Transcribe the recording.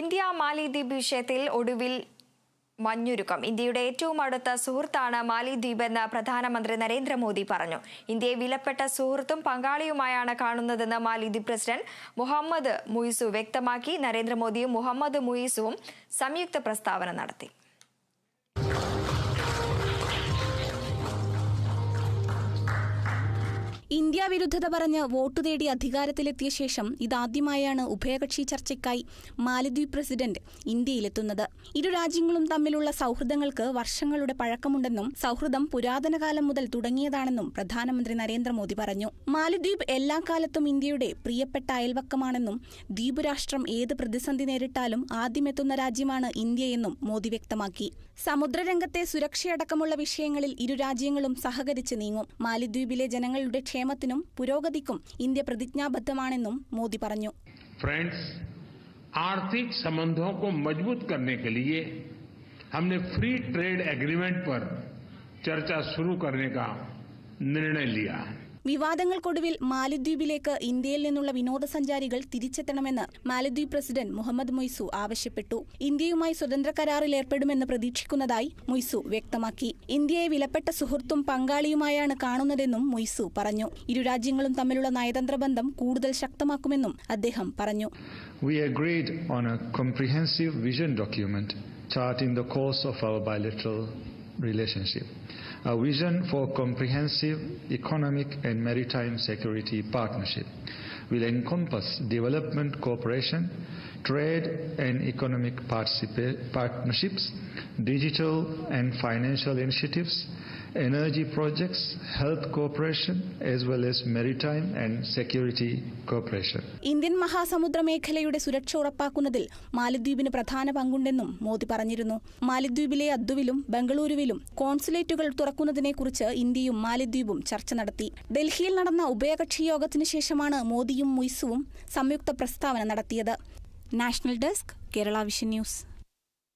India മാലിദ്വീപ് വിഷയത്തിൽ ഒടുവിൽ മഞ്ഞുരുക്കം. ഇന്ത്യയുടെ ഏറ്റവും അടുത്ത സുഹൃത്താണ് മാലിദ്വീപ് എന്ന് പ്രധാനമന്ത്രി നരേന്ദ്രമോദി പറഞ്ഞു. ഇന്ത്യയെ വിലപ്പെട്ട സുഹൃത്തും പങ്കാളിയുമായാണ് കാണുന്നതെന്ന് മാലിദ്വീപ് പ്രസിഡന്റ് മുഹമ്മദ് മുയിസു വ്യക്തമാക്കി. നരേന്ദ്രമോദിയും മുഹമ്മദ് മുയിസുവും സംയുക്ത പ്രസ്താവന നടത്തി. വിരുദ്ധത പറഞ്ഞ് വോട്ട് തേടി അധികാരത്തിലെത്തിയ ശേഷം ഇതാദ്യമായാണ് ഉഭയകക്ഷി ചർച്ചയ്ക്കായി മാലദ്വീപ് പ്രസിഡന്റ് ഇന്ത്യയിലെത്തുന്നത്. ഇരു രാജ്യങ്ങളും തമ്മിലുള്ള സൗഹൃദങ്ങൾക്ക് വർഷങ്ങളുടെ പഴക്കമുണ്ടെന്നും സൗഹൃദം പുരാതന കാലം മുതൽ തുടങ്ങിയതാണെന്നും പ്രധാനമന്ത്രി നരേന്ദ്രമോദി പറഞ്ഞു. മാലദ്വീപ് എല്ലാ കാലത്തും ഇന്ത്യയുടെ പ്രിയപ്പെട്ട അയൽവക്കമാണെന്നും ദ്വീപ് രാഷ്ട്രം ഏത് പ്രതിസന്ധി നേരിട്ടാലും ആദ്യമെത്തുന്ന രാജ്യമാണ് ഇന്ത്യയെന്നും മോദി വ്യക്തമാക്കി. സമുദ്രരംഗത്തെ സുരക്ഷയടക്കമുള്ള വിഷയങ്ങളിൽ ഇരു രാജ്യങ്ങളും സഹകരിച്ച് നീങ്ങും. മാലിദ്വീപിലെ ജനങ്ങളുടെ ക്ഷേമത്തിനും പുരോഗതിക്കും ഇന്ത്യ പ്രതിജ്ഞാബദ്ധമാണെന്നും മോദി പറഞ്ഞു फ्रेंड्स आर्थिक संबंधों को मजबूत करने के लिए हमने फ्री ट्रेड एग्रीमेंट पर चर्चा शुरू करने का निर्णय लिया है വിവാദങ്ങൾക്കൊടുവിൽ മാലദ്വീപിലേക്ക് ഇന്ത്യയിൽ നിന്നുള്ള വിനോദസഞ്ചാരികൾ തിരിച്ചെത്തണമെന്ന് മാലദ്വീപ് പ്രസിഡന്റ് മുഹമ്മദ് മൊയ്സു ആവശ്യപ്പെട്ടു. ഇന്ത്യയുമായി സ്വതന്ത്ര കരാറിൽ ഏർപ്പെടുമെന്ന് പ്രതീക്ഷിക്കുന്നതായി മൊയ്സു വ്യക്തമാക്കി. ഇന്ത്യയെ വിലപ്പെട്ട സുഹൃത്തും പങ്കാളിയുമായാണ് കാണുന്നതെന്നും മൊയ്സു പറഞ്ഞു. ഇരു രാജ്യങ്ങളും തമ്മിലുള്ള നയതന്ത്ര ബന്ധം കൂടുതൽ ശക്തമാക്കുമെന്നും അദ്ദേഹം പറഞ്ഞു. We agreed on a comprehensive vision document charting the course of our bilateral relationship. A vision for comprehensive economic and maritime security partnership will encompass development cooperation, trade and economic partnerships, digital and financial initiatives, energy projects, health cooperation, as well as maritime and security cooperation. Indian മഹാസമുദ്ര മേഖലയുടെ സുരക്ഷ ഉറപ്പാക്കുന്നതിൽ മാലിദ്വീപിന് പ്രധാന പങ്കുണ്ടെന്നും മോദി പറഞ്ഞിരുന്നു മാലിദ്വീപിലെ അദ്ദുവിലും ബംഗളൂരുവിലും കോൺസുലേറ്റുകൾ തുറക്കുന്നതിനെക്കുറിച്ച് ഇന്ത്യയും മാലിദ്വീപും ചർച്ച നടത്തി ഡൽഹിയിൽ നടന്ന ഉഭയകക്ഷി യോഗത്തിനു ശേഷമാണ് മോദിയും മുയ്സുവും സംയുക്ത പ്രസ്താവന നടത്തിയത് national desk Kerala vision news